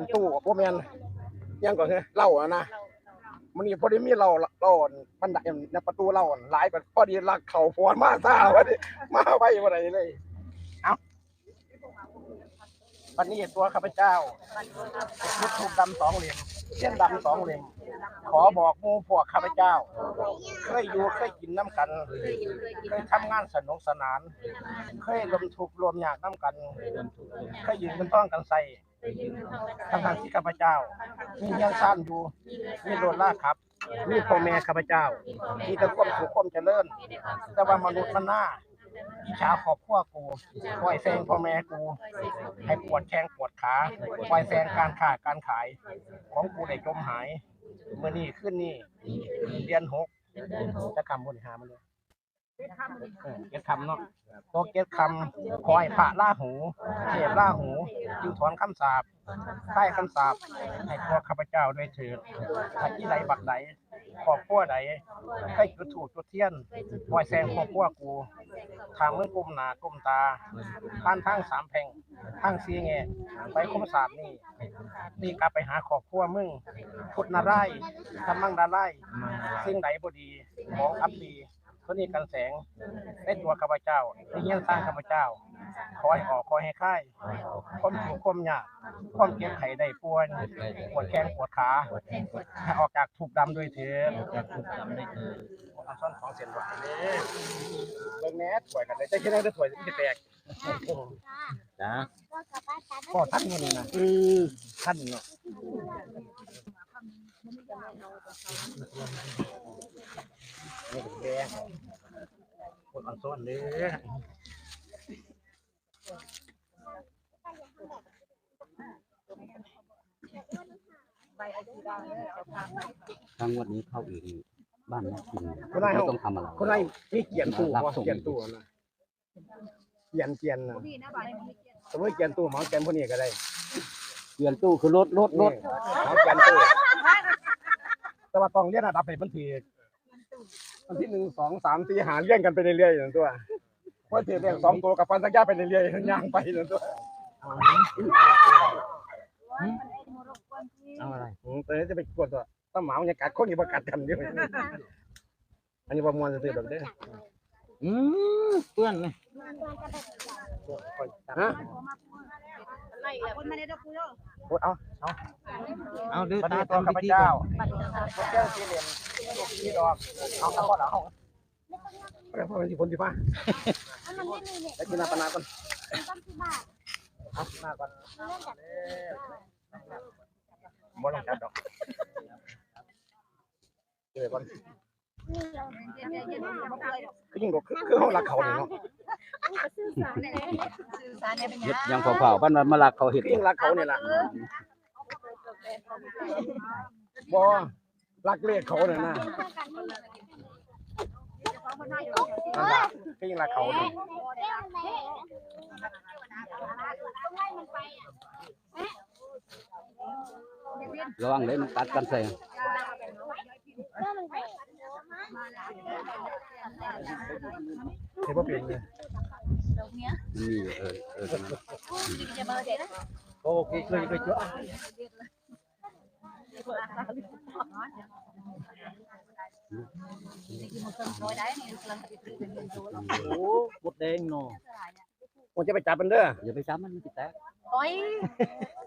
เป็นตู้บ่แม่นยังก่อนเฮ้ยเล้าอะนะมันนี่พอดีมีเหล้าเหล้ามันไดในประตูเหล้าหลายกว่าพอดีลักเข้าพวนมาซ่าว่าดิมาไว้บ่ได้เลย เอาวันนี้ตัวข้าพเจ้ายุดถูกดำสองเหลี่ยมเส้นดำสองเหลี่ยมขอบอกมูพวกข้าพเจ้าเคยอยู่เคยกินน้ำกันเคยทำงานสนุกสนาน เคยรวมทุกข์รวมยากน้ำกัน เคยยืนกันต้องกันใส่ ทั้งทางที่ข้าพเจ้า มีเฮียงซ่านอยู่ มีโดนล่าครับ มีพ่อแม่ข้าพเจ้า มีแต่ความสุขความเจริญ แต่ว่ามนุษย์มันหน้าอิจฉาครอบครัวกูปล่อยแซงพ่อแม่กู ให้ปวดแข้งปวดขา ปล่อยแซงการค้าการขาย ของกูได้จมหาย เมื่อนี้ขึ้นนี่ เดือนหกจะคำบริหามันเลย เก็ดคำเนาะตัวเก็ดคำคอยพระล่าหูเทพล่าหูจึงถอนคำสาปใต้คำสาปให้ตัวข้าพเจ้าด้วยเถิดถ้าที่ไหนบักใดขอบขั้วใดใครจุดถูกจุดเทียนปล่อยแซงขอบขั้วกู ทางมือกลมหนากลมตาผ่านทางสามแพงทางซีแงไปคมศาสตร์นี่นี่กลับไปหาขอบครัวมึงพุทธนาไร่ายณ์ธรรมังดาไร่ายณ์สิ่งใดบ่ดีมองอับดี ตัวนี้กันแสงในตัวข้าพเจ้าในเงี้ยนสร้างข้าพเจ้า ขอให้ออกขอให้ค่ายความถูกข์ความยากความเก็บไข้ได้ป่วยปวดแข้งปวดขาให้ออกจากทุกข์ดำด้วยเถิดจากทุกข์ดำด้วยเถิดเอาซ่อนของเสียนหวานเลยเบิ่งแหน่ถวยกันได้แต่แค่นั้นจะถวยมันจะแตกจ้าพ่อท่านมันนะอือท่านเนาะ นี่เป็นแดงคนอ่อนซ้อนเลยทางวันนี้เข้าอีกบ้านนะกินคนไหนไม่ต้องทำอะไรคนไหนมีเกียนตู้รับบ่ส่งเกียนตู้นะเกียนเกียนนะสมมติเกียนตู้หมอเกียนพวกนี้ก็ได้เปลี่ยนตู้คือรถรถรถหมอเกียนตู้แต่ว่าต้องเรียนระดับให้มันถือันที่หนึ่งสองสามสี่หาเลี้ยงกันไปเรื่อยๆอย่างตัวเพราะเรียงสองตัวกับฟันสัญญาไปเรื่อยๆย่างไปอย่างตัวเอาอะไรอืมตอนนี้จะไปกดตัวต้าหมามันยังกัดคนอยู่ประกัดกันเดียอันนี้ประมวลจะตื่นแบบนี้อืมเพื่อนเลยฮะคนมาได้ดอกกูเอโอ้ยเอาเอาเอาเดือปตาตาตัวข้าพพิธีเจ้าก่อนลูกแก้วสี่เหลี่ยม ลูกสี่ดอกเอาข้าวบอดเอาเรียกพ่อเป็นที่ผลที่ฟ้าไม่มีเนี่ยแล้วกินน้ำปลาหนาก่อนต้องที่บ้านเอาหน้าก่อนมากบ่ต้องจับดอกเดี๋ยก่อนนี่เราเย็นเย็นๆบ่เคยคือยิ่งกว่าคือคือห้องรักเขาเลยเนาะเนี่ยสื่อสารเนี่ยเป็นเฮ็ดยังเผาๆบ้านมันมาลักเขาเห็ดยิ่งรักเขาเนี่ยแหละบ่ รักเลขเขาเนี่ยนะนั่นแหละคือยิ่งรักเขาเนี่ยระวังเลยมันกัดกันใส่เห็นว่าเป็นเลยมันมีอยู่เออเออตรงนั้นโอเคเคยเคยเจอ โอ้บดแดงเนาะผมจะไปจับมันเด้ออย่าไปจับมันมันติดแตกโอ้ย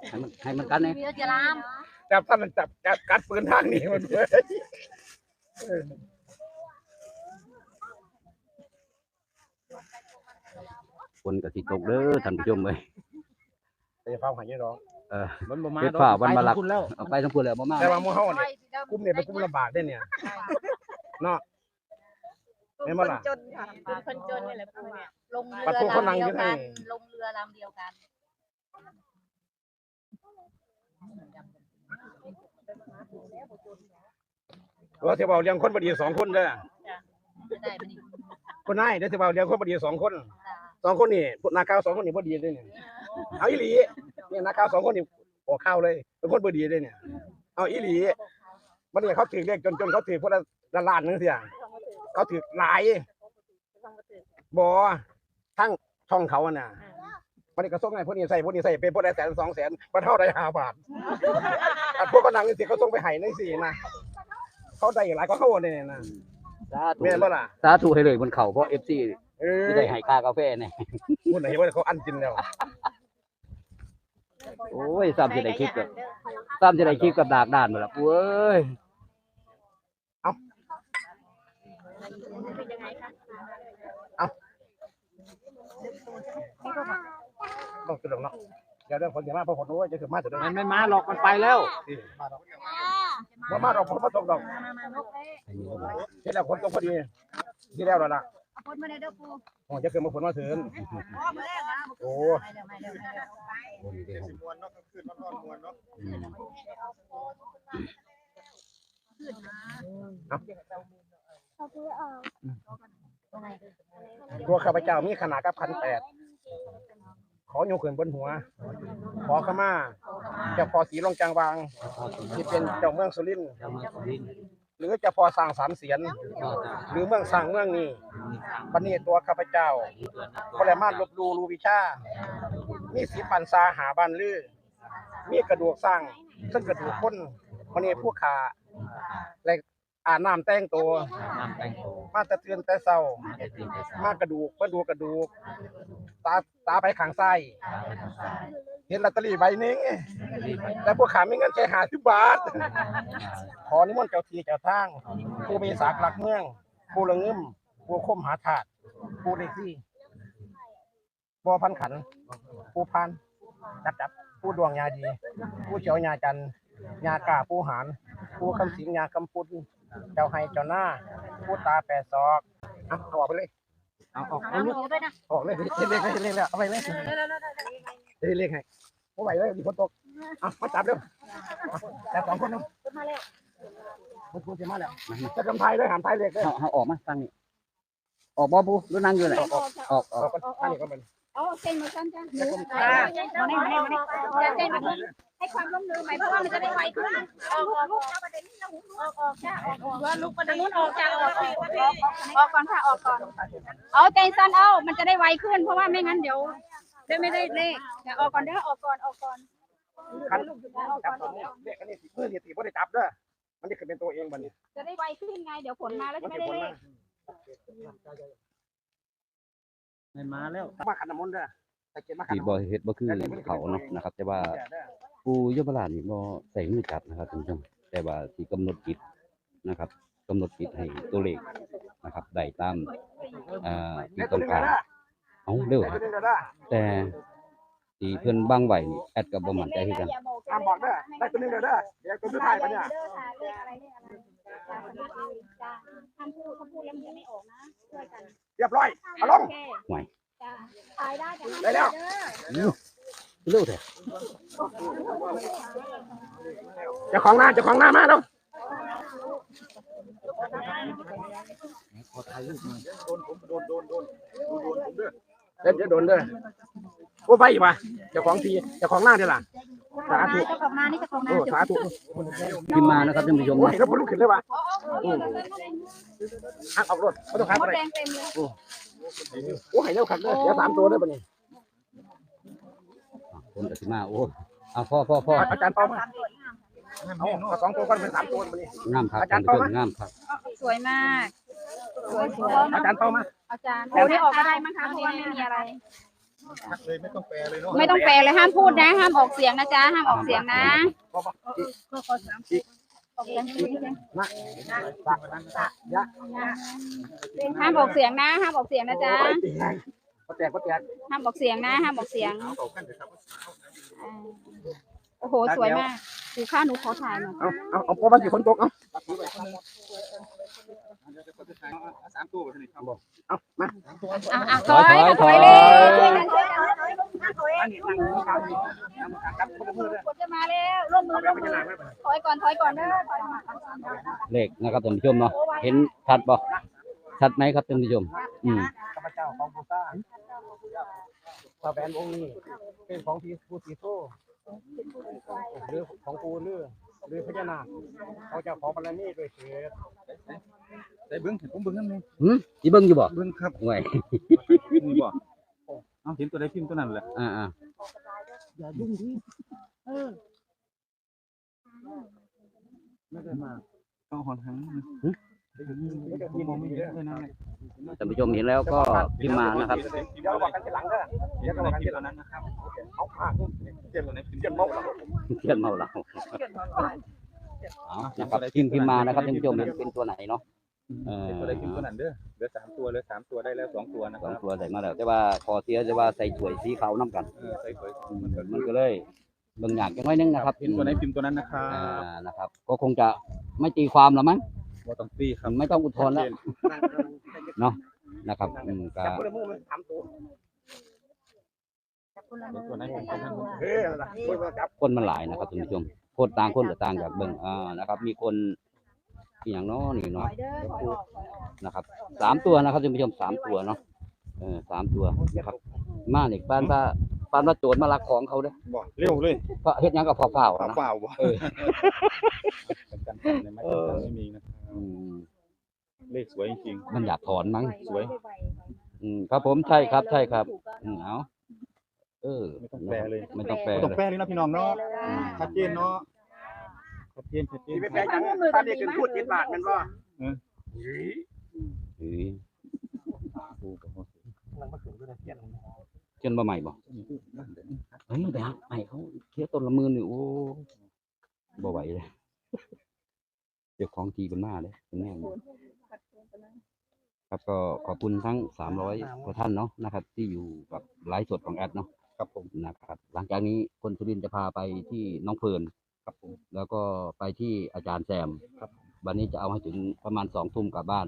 ให้มันให้มันกันเองมีจะลามจับท่านมันจับจับกัดปืนทางนี้มันเลยคนกับสิตกเด้อท่านผู้ชมเอ้ยจะฟังหายยี่ร้อง เออมันบ่มาเฮ็ดฝ่าวันมาลักไปคุณแล้วเอาไปทั้งพูดแล้วบ่มาแต่ว่าหมู่เฮาเนี่ยกลุ่มเนี่ยเป็นกลุ่มลำบากได้เนี่ย เนาะ แม่นบ่ล่ะ จนค่ะเป็นคนจนนี่แหละปูเนี่ยลงเรือปัดพวกคนนั่งลำอยู่เดียวให้กันลงเรือลำเดียวกันว่าสิเว้าเลี้ยงคนบ่ดีสองคนเด้อจะได้มันนี่คนนายเดี๋ยวสิเว้าเลี้ยงคนบ่ดีสองคน สองคนนี่พวกนาข้าวสองคนนี่บ่ดีเด้เนี่ยเอาอีหลี เนี่ยนาข้าวสองคนนี่ออกข้าวเลยเป็นคนบ่ดีเด้เนี่ย เอาอีหลีมันนี่เขาถือเลขจนจนเขาถือพวกละล้านนึงเสียเขาถือหลายบ่ทั้งช่องเขาอะน่ะมันนี่ก็ส่งให้พวกนี้ใส่พวกนี้ใส่เป็นพวกได้แสนสองแสนมาเท่าได้ห้าบาทอันพวกกำลังนี่สิเขาส่งไปให้ในสี่นะเขาได้หลายก็เข้าเนี่ยนะสาธุแม่นบ่ล่ะสาธุให้เลยบนเขาเพราะ FC เออจะได้ให้ค่ากาแฟเนี่ยพูดไหนว่าเขาอันกินแล้ว โอ้ยซ้ำจะได้คลิปกับซ้ำจะได้คลิปกับดากด้านหมดละปูเอ้ยเป็นยังไงคะต้องกระโดดเนาะเดี๋ยวเรื่องคนอย่างมากเพราะผมรู้ว่าจะถึงมาถึงนั้นมันไม่มาหรอกมันไปแล้วว่ามาเราผมมาตกดอกมามามาลูกเอ้ยที่แล้วคนตกพอดีที่แล้วแล้วล่ะเอาคนมาเลยเด้อปูโอ้จะเกิดมาผลมาถึงอ๋ อมาแล้วนะโอ้ไม่เร็วไม่เร็วไม่เร็วตัวข้าพเจ้ามีขนาดกับพันแปดขอโยกขึ้นบนหัว ขอขมาเจ้าพอสีลงจางวาง ที่เป็นเจ้าเมืองสุรินทร์หรือเจะพอสร้างสามเสียนหรือเมืองสร้างเมืองนี้บันนี้ตัวข้าพเจ้าก็เลยมาลบหลูรู้วิชา มีสีปันซาหาบันลือมีกระดูกสร้างซึ่งกระดูกคนวันนี้ผู้ขาและอาบน้ำแต่งตัว น้ำแตงโมมาแตะเตือนแต่เศร้าไอติมไอสามากระดูกมาดูกระดูก ตาตาไปข้างซ้ายเห็นลอตเตอรี่ใบหนึงแต่พวกขาไม่เงินแค่หาสิบบาท ขอนิมนต์เจ้าที่เจ้าทางผู้มีสากหลักเมืองผู้ละงึมผู้คมหาถาดผู้เด็กซี่ บัวพันขันผู้พันจับจับผู้ดวงยาดี ผู้เฉียวยาจันทร์ยากาผู้หานผู้คำสิงยาคำพุนเจ้าให้เจ้าหน้า ผู้ตาแปดศอกอะเอาออกไปเลยเอาออกเอาลูกด้วยนะออกเลยเรียกเรียกเรียกแล้วเอาไปเลยเรียกเรียกให้โอ้ไหวเลยมีคนตกอะมาจับเร็วจับสองคนนึงมาแล้วมันควรจะมาแล้วจะทำไทยเลยหามไทยเรียกเลยเอาเอาออกมาตั้งนี่ออกบ่ปูหรือนั่งอยู่ไหนออกออกออออกกกันท่านนี่ก็เป็น เอาเส้นมาสั้นจ้ะหนูมาเนี่ยมาเนี่ยมาเนี่ยเส้นมาเนี่ยให้ความร่วมมือไหมเพราะว่ามันจะได้ไวขึ้นออกออกลูกประเด็นนี้เราออกออกจ้ะออกออกว่าลูกประเด็นนู้นออกจ้ะออกออกออกก่อนค่ะออกก่อนเอาใจสั้นเอามันจะได้ไวขึ้น เพราะว่าไม่งั้นเดี๋ยวเดี๋ยวไม่ได้เลขเดี๋ยวออกก่อนเด้อออกก่อนออกก่อนคันจับสองเรียกอันนี้เพื่อนตีไม่ได้จับเด้อมันจะขึ้นเป็นตัวเองบัดนี้จะได้ไวขึ้นไงเดี๋ยวผลมาแล้วมันจะจะไม่ได้ผลเลมาขไม่มาแล้วมาขันน้ำมนต์เด้อแต่เก็บมาขันที่บ่เฮ็ดบ่คือเขาเนาะนะครับ แต่ว่าปูยมราชนี่บ่ใส่มือจับนะครับท่านผู้ชมแต่ว่าที่กำหนดจิตนะครับกำหนดจิตให้ตัวเลขนะครับได้ตามอ่าที่ได้ตัต้วองนึงการเด้อเอาเร็วได้ตัวนึงเด้อแต่ที่เพิ่นบังไว้นี่แอดก็บ่มั่นใจคือกัน ห้ามบอกเด้อได้ตัวนึงเด้อเดี๋ยวตัวสุดท้ายบัดเนี่ยท่านพูดเขาพูดแล้วมันจะไม่ออกนะช่วยกัน เรียบร้อยเอาลงห่วยจ้ะขายได้แต่ห้ามได้แล้วเด้อเร็วเถอะเจ้าของหน้าเจ้าของหน้ามาแล้วเดี๋ยวเดี๋ยวโดนเด้อโอ้ไปอีกว่ะเจ้าของทีเจ้าของหน้าเดี๋ยวล่ะ สาธุ เจ้าของนานี่เจ้าของนาโอ้สาธุพิมพ์มานะครับท่านผู้ชมโอ้นะเห็นแล้วพลุกขึ้นเลยว่ะหักออกรถไม่ต้องหักมอะดไรแดงเต็มเลยโอ้ให้เร็วขัดเลยเดี๋ยวสามตัวเลยปะนี่คนก็สิมาโอ้เอาพ่อพ่อพ่ออาจารย์เป้ามาเอาเอาสองตัวก็เป็นสามตัวปะนี่ งามครับท่านผู้ชมงามครับสวยมาก สวยสวยอาจารย์เป้ามาอาจารย์โอ้ได้ออกก็ได้มั้งคะเพราะว่าไม่มีอะไร เลยไม่ต้องแปลเลยเนาะไม่ต้องแปลเลยห้ามพูดนะ ห้ามออกเสียงนะจ๊ะห้ามออกเสียงนะออกเสียงนิดนึงมาสะสะยะห้ามออกเสียงนะห้ามออกเสียงนะจ๊ะก็แตกก็แตกห้ามออกเสียงนะห้ามออกเสียงอ่าโอ้โหสวยมากดูค่าหนูขอถ่ายหน่อยเอาเอาเอาพอมากี่คนตกเอา เอามาอะอะถอยค่ะถอยเลยช่วยกันช่วยกันอันนี้นั่งกลางนี่นั่งกลางกับคนละมือเลยคนจะมาแล้วร่วมมือเอาร่วมมือถอยก่อนถอยก่อนเด้อถอยก่อนเลขนะครับท่านผู้ชมเนาะเห็นชัดบ่ชัดไหมครับท่านผู้ชมอืมข้าพเจ้าของบูซ่าพระแหวนวงนี้เป็นของทีผู้สีโซ่หรือของปูเรือ หรือพญานาคเขาจะขอบารมีด้วยเถิดได้เบิ้งผมเบิ้งนั่นนี่หืมสิเบิ่งอยู่บ่เบิ้งครับห่วยนี่บ่เอาเห็นตัวใดพิมพ์ตัวนั้นแหละอ่าอ่าอย่ายุ่งดิไม่ได้มาต้องหอนหังนะ ไม่ได้ยินมองไม่ไม่เห็นได้เลยนะท่านผู้ชมเห็นแล้วก็พิมพ์มานะครับ เดี๋ยวบอกกันทีหลังเด้อเห็นตัวไหนพิมพ์ตัวนั้นนะครับเอาผ้าเตรียมตัวไหนพิมพ์เตรียมตัวเมานั้นแล้วเทียนเมาเราเอานะครับพิมพ์พิมพ์มานะครับท่านผู้ชมเห็นเป็นตัวไหนเนาะเออเห็นตัวใดพิมพ์ตัวนั้นเด้อเหลือสามตัวเหลือสามตัวได้แล้วสองตัวนะสคองรับตัวใส่มาแล้วแต่ว่าขอเสียแต่ว่าใส่ถ้วยสีขาวน้ำกันเออใส่เผยอืมมันก็มันก็เลยเบางอย่างจังน้อยนึงนะครับพิมพ์ตัวไหนพิมพ์ตัวนั้นนะครับอ่านะครับ ก็คงจะไม่ตีความหรอกมั้ง บ่ต้องตีครับไม่ต้องอุทธรณ์แล้วนะครับอืมก็จับคนละมือมันถามตัวเห็นตัวไหนพิมพ์ตัวนั้นเฮ้ยนะคนมาจับคนมันหลายนะครับท่านผู้ชมคนต่างคนก็ต่างจากเบิ่งอ่านะครับ มีคนอหย่างเน้อนี่เนาะนะครับสามตัวนะครับท่านผู้ชมสามตัวเนาะเออสามตัวนะครับ มาเนี่ยปานว่าปานว่าโจรมาลักของเขาเด้อบ่เร็วเลยเพราะเฮ็ดหยังกับฝ้าวๆเปล่านะเปล่าบ่เออกันกันในไม้กันไม่มีนะ อืมเลขสวยจริง มันอยากถอนมั้งๆสวย อืมครับผมใช่ครับ ใช่ครับอืมเอาเออไม่ต้องแปลเลย ไม่ต้องแปลบ่ต้องเลยแปลเลยนะพี่น้องเนาะชัดเจนเนาะชัดเจนชัดเจนที่ไม่แพ้ยังตอนนี้คือพูดจิตบาทมันว่าอืมดูกับเขาสิมันมาถึงด้วยนะเทียนเช่นบ่ใหม่บ่เฮ้ยไปหาใหม่เขาเทียต้นละหมื่นนี่โอ้บ่ไหวเลยเจ้าของทีเป็นมาเลยเป็นแม่นครับก็ขอบคุณทั้งสามร้อยกว่าท่านเนาะนะครับ ที่อยู่กับไลฟ์สดของแอดเนาะครับผมนะครับ หลังจากนี้คนสุรินทร์จะพาไปที่น้องเฟิร์นครับผมแล้วก็ไปที่อาจารย์แซมครับวันนี้จะเอาให้ถึงประมาณสองทุ่มกลับบ้าน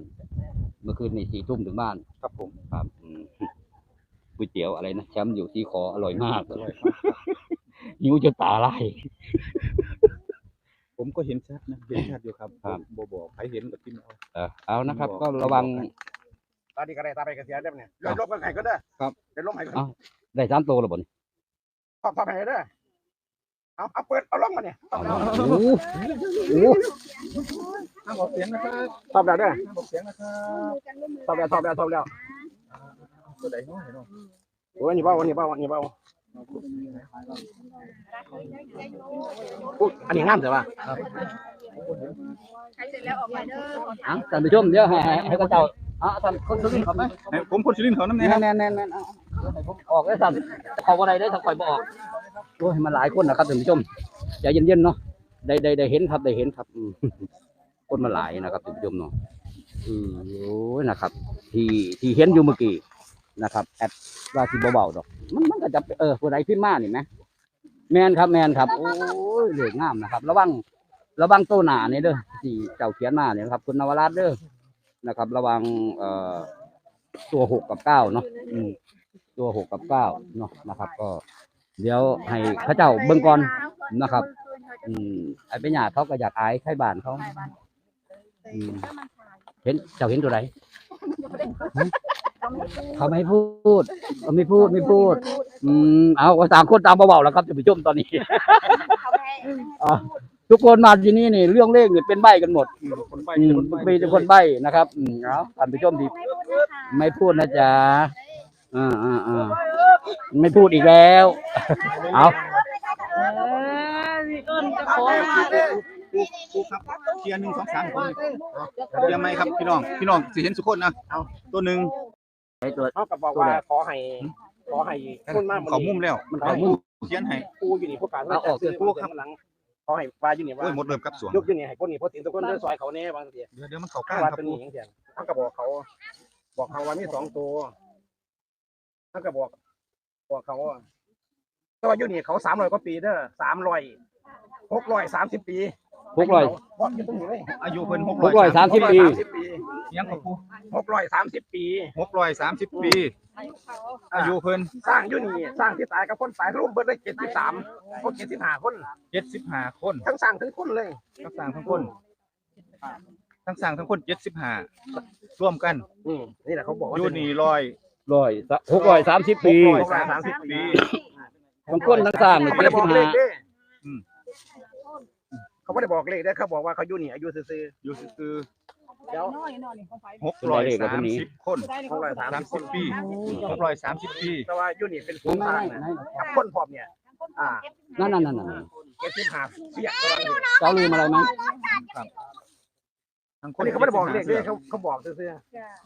เมื่อคืนนี่สี่ทุ่มถึงบ้าน ครับผมครับอืมก๋วยเตี๋ยวอะไรนะแชมป์อยู่ที่คออร่อยมากอร่อยหิวจนตาไหล ผมก็เห็นชัดนะเห็นชัดอยู่ครับครับ บ่บอกใครเห็นกับพิมพ์เอา เออเอานะครับ ก็ระวัง ตอนนี้ก็ได้ตาไปกับเสียได้เนี่ยเดี๋ยวลบกันไข่ก็ได้ครับ เดี๋ยวลบไข่ก็เอ้าได้สามโตแล้วบ่นี่พอพอไข่ได้เอาเอาเปิดเอาลงมาเนี่ยเอาแล้วโอ้โหโอ้โหห้ามออกเสียงนะครับตอบแล้วเด้อห้ามออกเสียงนะครับตอบแล้วตอบแล้วตอบแล้วตัวใดเนาะเนาะโอ้ยนี่เบ้านี่เบ้านี่เบ้า อุ๊ยอันนี้งามแต่ว่าใครเสร็จแล้วออกมาเด้อเอ้าท่านผู้ชมเดี๋ยวให้ให้ให้เขาเจ้าเอะท่านคนสุรินทร์เขาไหมให้ผมคนสุรินทร์เขาน้ำแน่แน่ครับแน่แน่แน่เอาเดี๋ยวให้ผมออกได้สั่นเขาอะไรได้ถ้าคอยบออกโอ้ยมันหลายคนนะครับท่านผู้ชมใจเย็นๆเนาะได้ได้ได้เห็นครับได้เห็นครับอืมคนมาหลายนะครับท่านผู้ชมเนาะอืมโอ้ยนะครับ ที่ที่เห็นอยู่เมื่อกี้ นะครับแอดว่าที่เบาๆดอก มันมันก็จะเออผู้ใดพิมพ์มานี่ไหมแมนครับแมนครับ โอ้ยเหลืองามนะครับ ระวังระวังโต้หนานี่เด้อที่เจ้าเขียนมาเนี่ยนะครับ คุณนวรัตน์เด้อนะครับ ระวังเอ่อตัวหกกับเก้าเนาะอืมตัวหกกับเก้าเนาะนะครับ ก็ เดี๋ยวให้เข้าเจ้าเบิ่งก่อนนะครับ อืมไอ้เป็นหยาเขาก็อยากอายใครบ้านเขาอืมเห็นเจ้าเห็นตัวไหน เขาไม่พูดเขาไม่พูดไม่พูด อืมเอาก็ต่างคนต่างเบาๆแล้วครับท่านผู้ชมตอนนี้อะทุกคนมาที่นี่นี่เรื่องเลขนี่เป็นใบกันหมดอืมคนใบ้อืมคนใบ้มีแต่คนใบนะครับอืมเอาท่านผู้ชมที่ไม่พูดนะจ๊ะอ่าอ่าอ่าไม่พูดอีกแล้ว เอา ครูครับเชียร์หนึ่งสองสามคนเชียร์ไหมครับพี่น้องพี่น้องสิเห็นสุกคนนะเอาตัวหนึ่งไอ้ตัวเขาก็บอกว่าขอให้ขอให้คุณมากเขามุมแล้วมันเขามุมเขียนให้ปูอยู่นี่พวกการเอาออกปูข้างหลังขอให้ปลาอยู่นี่ว่าโอ้ยหมดเริ่มกับสวงยกอยู่นี่ให้คนนี่พอถึงทุกคนเดินซอยเขาแน่บางทีเดี๋ยวเดี๋ยวมันเข้าข้าก้างวัดครับเป็นครูหญิงเสียงเขาก็บอกเขา บอกเขาว่ามีสองตัวเขาก็บอกบอกเขาว่าแต่ว่าอยู่นี่เขาสามร้อยกว่าปีเด้อสามร้อยหกร้อยสามสิบปี หกร้อยบอกอยู่ตรงนี้เลยอายุเพิ่นหกหกร้อยสามสิบปีสิบปี ยังกับครูหกร้อยสามสิบปี หกร้อยสามสิบปี อายุเพิ่นสร้างอยู่นี่สร้างที่ตายกับคนตายร่วมเบิดได้เจ็ดสิบสามคนเจ็ดสิบห้าคน เจ็ดสิบห้าคน ทั้งสร้างทั้งคนเลย ทั้งสร้างทั้งคน ทั้งสร้างทั้งคนเจ็ดสิบห้าร่วมกันอืมนี่แหละเขาบอกว่าอยู่นี่ร้อยร้อยหกร้อยสามสิบหปีกร้อยสามสิบปีบางคนทั้งสร้างนี่เขาไม่เจ็ได้ดบสิอบกเลห้าข เด้อืมเขาไม่ได้บอกเลขเด้อเขาบอกว่าเขาอยู่นี่อายุซื่อ อยู่ซื่อๆเดี๋ยวหกร้อยสามสิบคนหกร้อยสามสามสิสิบบปีหกร้อยสามสิบปีแต่ว่ายูนิตเป็นศูไม่นย์ไม่ทางไม่นะกับคนพร้อมเนี่ย อ่า นั่นนั่นนั่นนั่นเก็บที่หาเสียตัวนี้เจ้าลืมอะไรไหมทั้งคอันนนี้เขาไม่ได้บอกเลขด้วยเขาเขาบอกซื่อ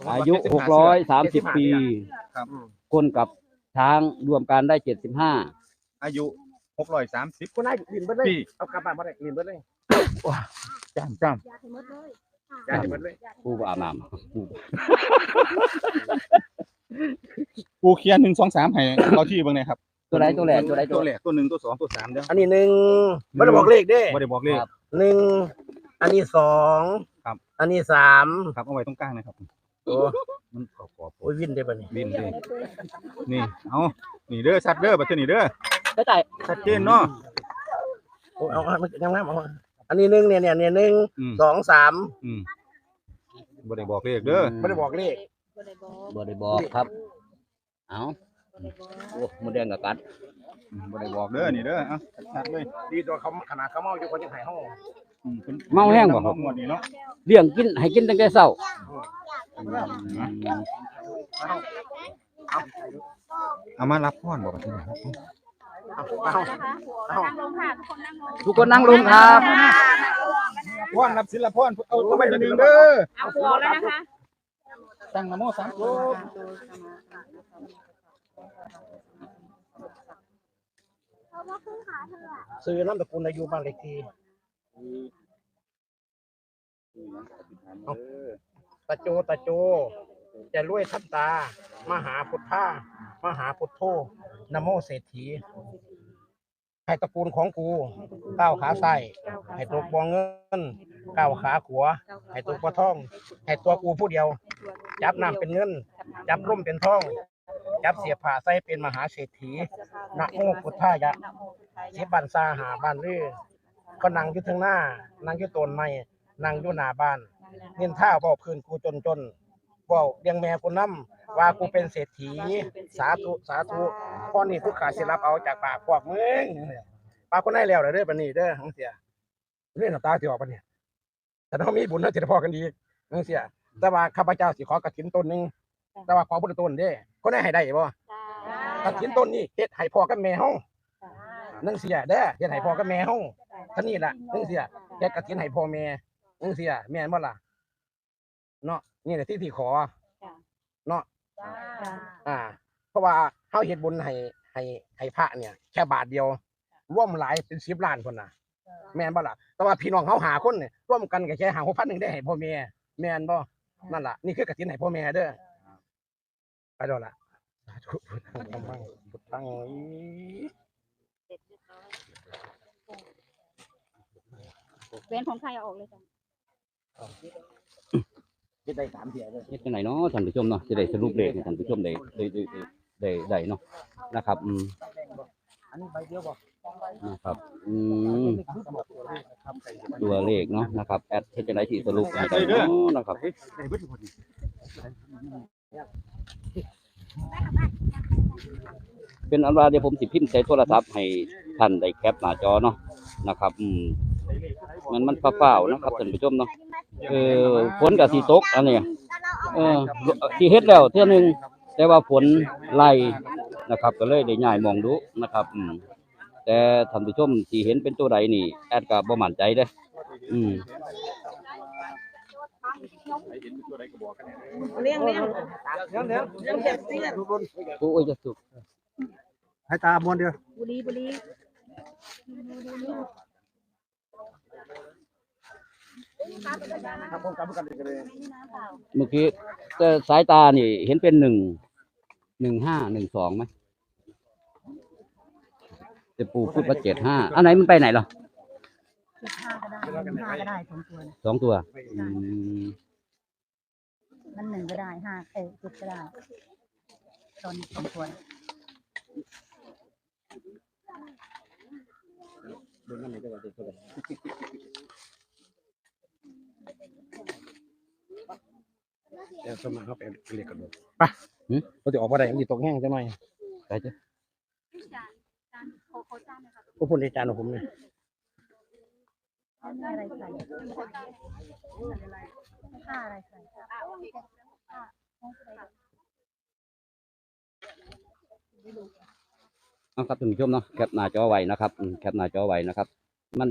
อายุหกร้อยสามสิบปีครับคนกับช้างรวมกันได้เจ็ดสิบห้าอายุ หกร้อยสามสิบๆคุณนายลินเบิดเลยปีเอากลับบ้านมาได้ลินเบิดเลยจ้ำจ้ยายจะเบิดเลยผู้อาบน้ำผู้ำปูเคียนหนึ่งสองสามให้เราที่เบ้างหนอยครับตัวไหนตัวแรกตัวไหนตัตัววแรกตัวหนึ่งตัวสองตัวสามเด้ออันนี้หนึ่งไม่ได้บอกเลขเด้ไม่ได้บอกเลข หนึ่งอันนี้สองครับ อันนี้สามครับเอาไว้ตรงกลางนะครับโอ้มันขอบขอบโอ้ยวินได้ปะนี่บินเลยนี่เอานี่เด้อชัดเด้อบัดเทอนี่เด้อ เข้าใจชัดเจนเนาะโอ้เอาเอามันยังไงเอามาอันนี้หนึ่งเนี่ยเนี่ยเนี่ยหนึ่งอืมสองสามอืมบ่ได้บอกเลขเด้อไม่ได้บอกเลขบ่ได้บอกครับ เอาโอ้หมดแดงกับกัดอืมบ่ได้บอกเด้อนี่เด้อเอาชัดๆเลยดีตัวเขาขนาดเขาเมาอยู่เขายังหายห้องอืมพิ่นเมาแห้งบ่ครับหมดนี่เนาะเลี้ยงกินให้กินตั้งแต่เช้าเอามารับพรบอกกัน เอาเอาเอานั่งลงค่ะทุกคนนั่งลงทุกคนนั่งลงครับพรรับศิลปพรเอาตัวไปหนึ่งเด้อเอาพอแล้วนะคะตั้งนะโมสามจบซื้อน้ำตระกูลอายุบ้านเลขที่ตะโจตะโจ จะรวยทับตา มหาพุทธามหาพุทโธนโมเศรษฐีให้ตระกูลของกูก้าวขาซ้ายให้ตกบองเงินก้าวขาขัวให้ตกบ่ทองให้ตัวกูผู้เดียว จับน้ำเป็นเงิน จับร่มเป็นท่องจับเสียผ้าใส่เป็นมหาเศรษฐีนะโมพุทธายะสิบันซาหาบ้านลือก็นั่งอยู่ทางหน้านั่งอยู่ต้นไม้นั่งอยู่หน้าบ้านเงินท่าบอกคืนกูจนจน เว่าเลี้ยงแม่กูนํว่ากูเป็นเศรษฐี สาธุสาธุพ่อนี่กูขาสิรับเอาจากปากพวกมึงปากคนได้แล้วเด้อบัดนี้เด้อจังเสียเรื่องน้ำตาสิออกปะเนี่ยแต่ถ้ามีบุญเราจะได้พอกันดีจังเสียแต่ว่าข้าพเจ้าสิขอกระถินต้นหนึงแต่ว่าขอพุทธต้นเด้คนได้ให้ได้บ่กระถินต้นนี้เฮ็ดให้พ่อกับแม่เฮานังเสียเด้อเฮ็ดให้พ่อกับแม่เฮาท่านี้ล่ะนังเสียแกกระถินให้พ่อแม่นังเสียแม่นบ่ล่ะ เนาะนี่แหละที่ที่ขอเนาะอ่า เพราะว่าเฮาเฮ็ดบุญให้ให้ให้พระเนี่ย แค่บาทเดียว ร่วมหลายเป็น10ล้านคนน่ะ แม่นบ่ล่ะแต่ว่าพี่น้องเฮาหาคนเนี่ยร่วมกันก็แค่หา6,000นึงได้ให้พ่อแม่แม่นบ่นั่นล่ะนี่คือกฐินให้พ่อแม่เด้อไปแล้วล่ะสาธุพุทธังธัมมังพุทธังอีเว้นของใครเอาออกเลยจ้ะ เฮ็ดได้สามเที่ยเลยเฮ็ดจังไหนเนาะท่านผู้ชมเนาะจะได้สรุปเลขให้ท่านผู้ชมได้ได้ได้ได้ได้เนาะนะครับอืมอันนี้ใบเดียวบ่นะครับอืมตัวเลขเนาะนะครับแอดเฮ็ดจังไหนที่สรุปให้กันเนาะนะครับเป็นอันว่าเดี๋ยวผมสิพิมพ์ใส่โทรศัพท์ให้ท่านได้แคปหน้าจอเนาะนะครับอืม มันมันเปล่าๆนะครับท่านผู้ชมเนาะเออฝนกับสีตกอันเนี้ยเออที่เฮ็ดแล้วเทื่อหนึงแต่ว่าฝนไล่นะครับ ก็เลยได้ย้ายมองดูนะครับอืมแต่ท่านผู้ชมที่เห็นเป็นตัวใดนี่ แอดก็บ่มั่นใจเด้ออืมเลี้ยงเลี้ยงเดี๋ยวเดี๋ยวเดี๋ยวเดี๋ยวทุกคนโอ้ยจะสุกให้ตามวนเดียวบุรีบุรี ครับผมกลับกันเลยเมื่อกี้แต่สายตานี่เห็นเป็นหนึ่งหนึ่งห้าหนึ่งสองไหมแต่ปู่พูดว่าเจ็ดห้าอันไหนมันไปไหนเหรอเจ็ดห้าก็ได้ห้าก็ได้สองตัวสองตัวอืมมันหนึ่งก็ได้ห้าเอ้ยเจ็ดก็ได้ตอนสองตัว เดี๋ยวสมัครเขาไปเรียกกันดูไปเราจะออกมาได้มันจะตกแห้งจังหน่อยไปจ้ะจานจานโคโคจานนะคะผู้พูดในจานของผมเนี่ยแล้วมีอะไรใส่ผ้าอะไรใส่เอาครับท่านผู้ชมเนาะแคปหน้าจอไว้นะครับอืมแคปหน้าจอไว้นะครับ มัน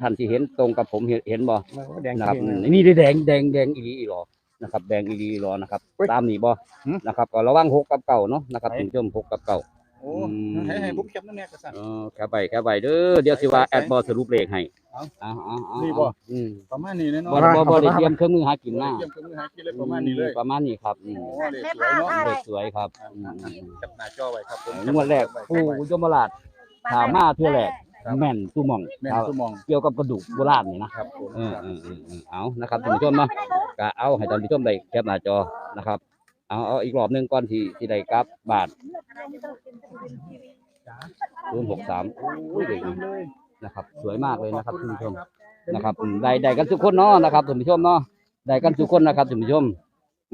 ท่านที่เห็นตรงกับผมเห็นเห็นบ่แดงนะครับเขียวอืมนี่ได้แดงแดงแดงอีหลีอีหลอนะครับแดงอีหลีอีหลอนะครับเฮ้ยตามนี่บ่หืมนะครับก็ระวังหกกับเก่าเนาะนะครับไหนท่านผู้ชมหกกับเก่าโอ้อืมให้ให้บุ๊กแคปนั่นแน่กระสันเออแคปไว้แคปไว้เด้อเดี๋ยวสิว่าแอดบ่สรุปเลขให้เอาเอาเอาเอานี่บ่อืมประมาณนี้แน่นอบ่นบ่บ่ได้เตรียมเครื่องมือหากินมาเยี่ยมกับมือหากินเลยประมาณนี้เลยประมาณนี้ครับอืมโอ้เลขสวยเนาะเลขสวยครับอืมจับหน้าจอไว้ครับผมงวดแรกปู่ยมราชถามมาเทื่อแรก แม่นตู้หม่องแม่นสมองเกี่ยวกับกระดูกโบราณนี่นะครับผมเออเออเออเออเอานะครับท่านผู้ชมเนาะก็เอาให้ท่านผู้ชมได้แคปหน้าจอนะครับ เอาเอาอีกรอบหนึงก่อนที่ที่ได้กลับบาทศูนย์หกสามโอ้ยเด็กนะครับ สวยมากเลยนะครับท่านผู้ชม นะครับอืมได้ได้กันทุกคนเนาะนะครับท่านผู้ชมเนาะได้กันทุกคนนะครับท่านผู้ชม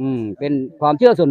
อืมเป็นความเชื่อส่วน